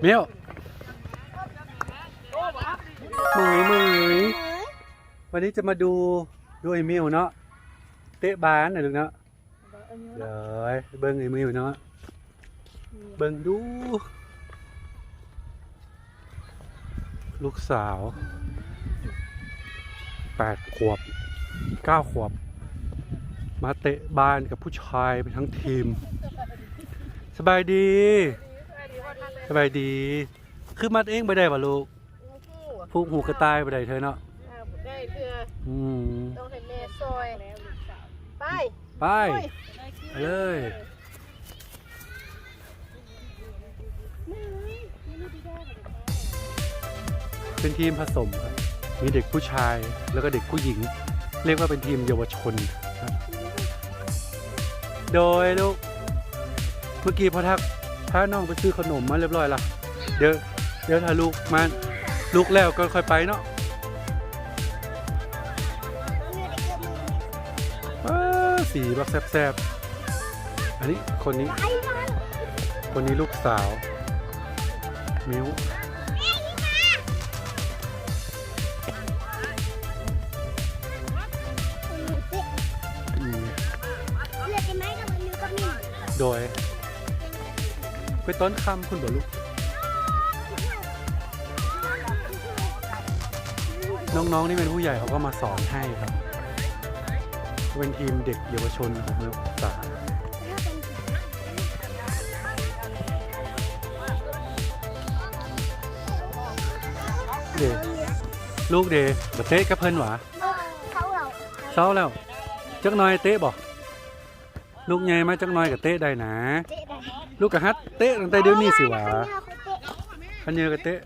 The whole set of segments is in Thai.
เมียวมือมือวันนี้จะมาดูดูไอ้มิวเนาะเตะบานหน่อยลูกเนาะเดี๋ยวเบิ้งไอ้มิวเนาะเบิ้งดู ลูกสาวแปดขวบเก้าขวบ มาเตะบานกับผู้ชายไปทั้งทีม สบายดี สบายดี คือมัดเองไปได้ป่ะลูกผูกหูกระต่ายไปได้เธอเนาะได้เพื่ออืมต้องให้แม่ซอยไปไป ไป เลยเป็นทีมผสมครับมีเด็กผู้ชายแล้วก็เด็กผู้หญิง เรียกว่าเป็นทีมเยาวชนครับโดยลูกเมื่อกี้พอทักพาน้องไปซื้อขนมมาเรียบร้อยละเดี๋ยวเดี๋ยวถ้าลูกมาลูกแล้วก็ค่อยไปเนาะว้าสีบักแซบๆ อันนี้คนนี้ คนนี้ลูกสาว มิวอืมโดย ไปต้นคำคุณบ่ลูก น้องๆนี่เป็นผู้ใหญ่เขาก็มาสอนให้ครับ เป็นทีมเด็กเยาวชนของเมืองสาเดลูกเดบเตะกับเพิ่นหวะเศร้าแล้วจักหน่อยเตะบ่ ลูกใหญ่มาจักหน่อยกับเตะได้นะ ลูกกะฮัดเตะตั้งแต่เดี๋ยวนี้สิหวะพันเยอกับเตะ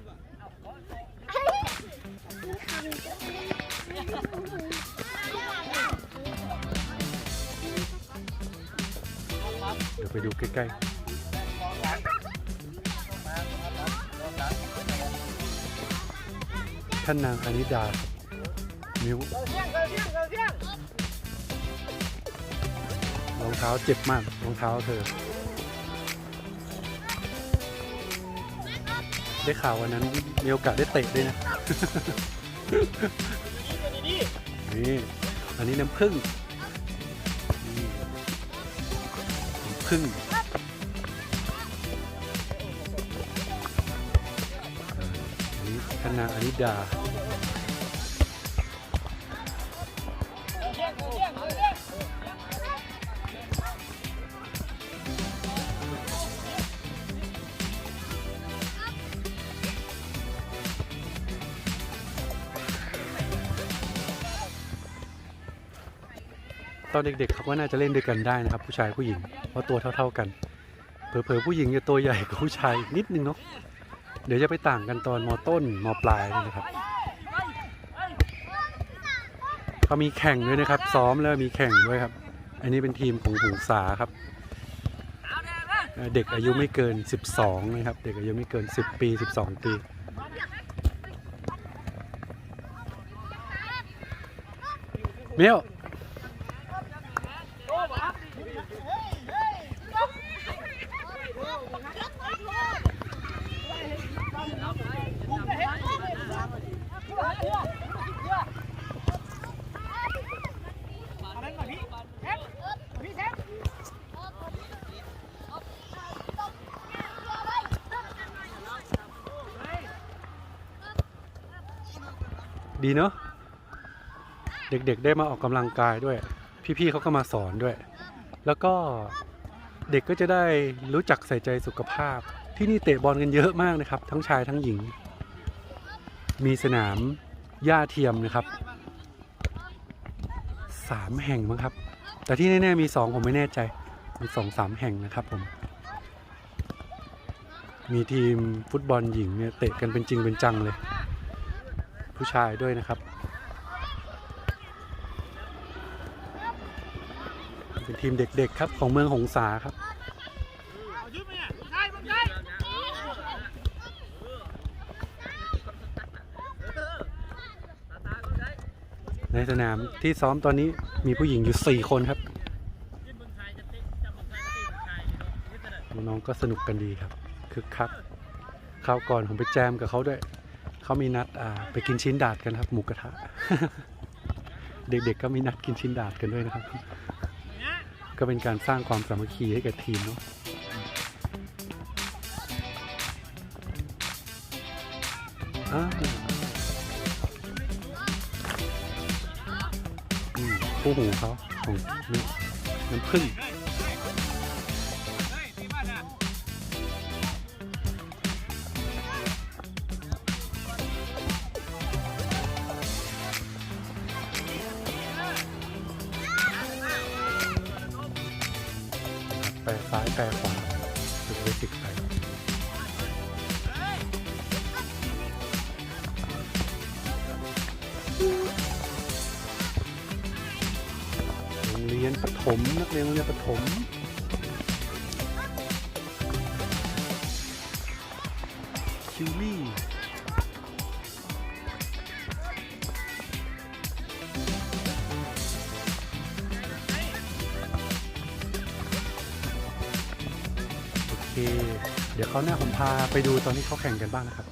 เดี๋ยวไปดูใกล้ๆท่านนางอนิดาครับนิ้ว องเท้าเจ็บมากรองเท้าเธอ ได้ข่าววันนั้นมีโอกาสได้เตะด้วยนะ นี่ อันนี้น้ำผึ้งน้ำผึ้งเอ่ออันนี้คณะอนิดา ตอนเด็กๆเขาก็น่าจะเล่นด้วยกันได้นะครับ ผู้ชายผู้หญิงเพราะตัวเท่า ๆกันเผลอๆผู้หญิงจะตัวใหญ่กว่าผู้ชายนิดนึงเนาะเดี๋ยวจะไปต่างกันตอนมต้นมปลายนี่นะครับเขามีแข่งด้วยนะครับ ซ้อมแล้วมีแข่งด้วยครับ อันนี้เป็นทีมของหงสาครับเอ่อเด็กอายุไม่เกิน 12 นะครับ เด็กอายุไม่เกิน 10 ปี 12 ปีเมียว ดีเนาะเด็กๆได้มาออกกำลังกายด้วย พี่ๆเขาก็มาสอนด้วย แล้วก็เด็กก็จะได้รู้จักใส่ใจสุขภาพ ที่นี่เตะบอลกันเยอะมากนะครับ ทั้งชายทั้งหญิง มีสนามหญ้าเทียมนะครับสามแห่งมั้งครับ แต่ที่แน่ๆมีสองผมไม่แน่ใจมีสองสามแห่งนะครับผม มีทีมฟุตบอลหญิงเนี่ยเตะกันเป็นจริงเป็นจังเลย ผู้ชายด้วยนะครับ เป็นทีมเด็กๆครับของเมืองหงสาครับในสนามที่ซ้อมตอนนี้มีผู้หญิงอยู่ 4 คนครับ น้องๆก็สนุกกันดีครับคึกคักคราวก่อนผมไปแจมกับเขาด้วย เขามีนัดไปกินชิ้นดาดกันครับ หมูกระทะ เด็กๆก็มีนัดกินชิ้นดาดกันด้วยนะครับ ก็เป็นการสร้างความสามัคคีให้กับทีมเนาะอ่าอืมคู่หูเขาของน้ำผึ้ง ซ้ายแปรขวาฝึกเบสิกไปโรงเรียนประถมนักเรียนโรงเรียนประถมคิวลี่ เดี๋ยวเขาวหน้าผมพาไปดูตอนที่เขาแข่งกันบ้างนะครับ